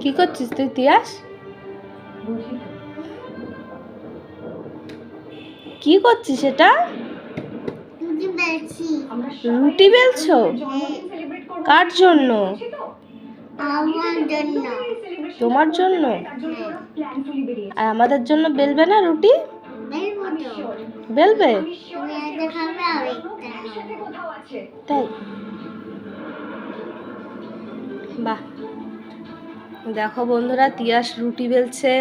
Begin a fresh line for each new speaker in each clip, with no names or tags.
কি করছিস তুই? তিয়াস কি করছিস এটা
রুটি বেলছি।
কার জন্য? তোমার জন্য? আর আমাদের জন্য বেলবে না রুটি?
বেলবে
তাই। বাহ। দেখো বন্ধুরা, তিয়াস রুটি বেলছে,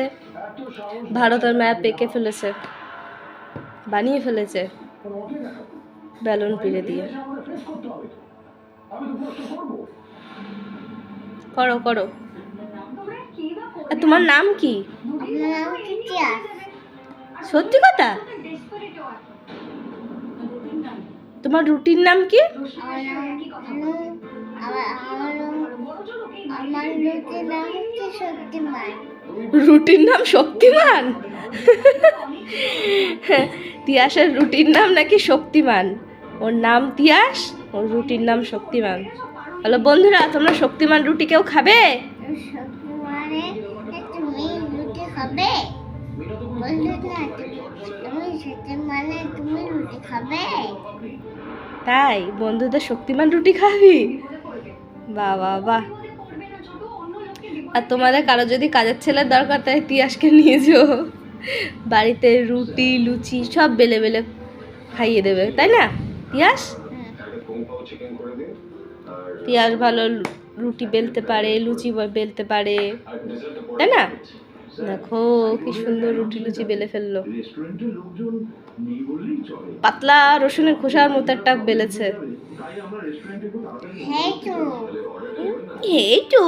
ভারতের ম্যাপ এঁকে ফেলেছে, বানিয়ে ফেলেছে বেলুন পিড়ে দিয়ে। করো করো। তোমার নাম কি? সত্যি কথা? তোমার রুটির নাম কি?
আমার রুটির নাম হচ্ছে শক্তিমান।
রুটির নাম শক্তিমান? তিয়াসের রুটির নাম নাকি শক্তিমান? ওর নাম তিয়াস ওর রুটির নাম শক্তিমান। হ্যালো বন্ধুরা তোমরা শক্তিমান রুটি কেউ খাবে। তাই বন্ধুদের শক্তিমান রুটি খাবি? বাহ বাহ বাহ। আর তোমাদের কারও যদি কাজের ছেলের দরকার তাই তিয়াসকে নিয়ে যেও। বাড়িতে রুটি লুচি সব বেলে বেলে খাইয়ে দেবে তাই না? তিয়াস? তিয়াস ভালো রুটি বেলতে পারে লুচি বেলতে পারে তাই না? দেখো কি সুন্দর রুটি লুচি বেলে ফেলল। পাতলা রসুনের খোসার মতো একটা বেলেছে। এই তো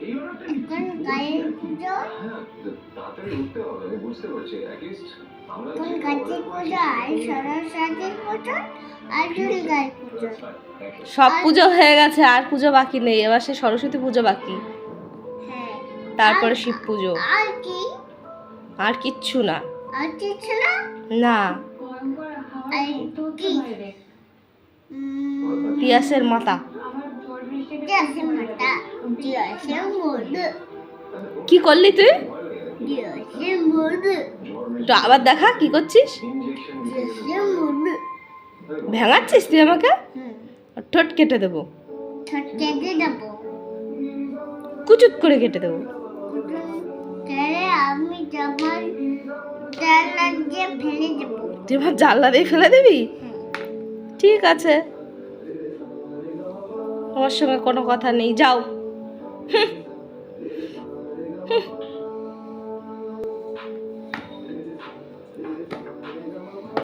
এখন গায়ের পুজো?
তাড়াতাড়ি উঠতে হবে আমি বুঝতে পারছি। অ্যাটলিস্ট আমরা
এখন কার্তিক পুজো আর সরস্বতীর পুজো আর দুর্গার পুজো।
সব পুজো হয়ে গেছে আর পুজো বাকি নেই। এবার সে সরস্বতী পুজো বাকি।
হ্যাঁ।
তারপরে শিব পুজো।
আর কি?
আর কিচ্ছু না।
আর কিছু না?
তিয়াসের মাতা কি করলি তুই? তো আবার দেখা, কি করছিস? ভেঙাচ্ছিস তুই আমাকে? ঠোঁট কেটে দেবো। কুচুত করে কেটে দেবো। তুই আমার জানলা দিয়ে ফেলে দিবি? ঠিক আছে। আমার সঙ্গে কোনো কথা নেই যাও। হুম।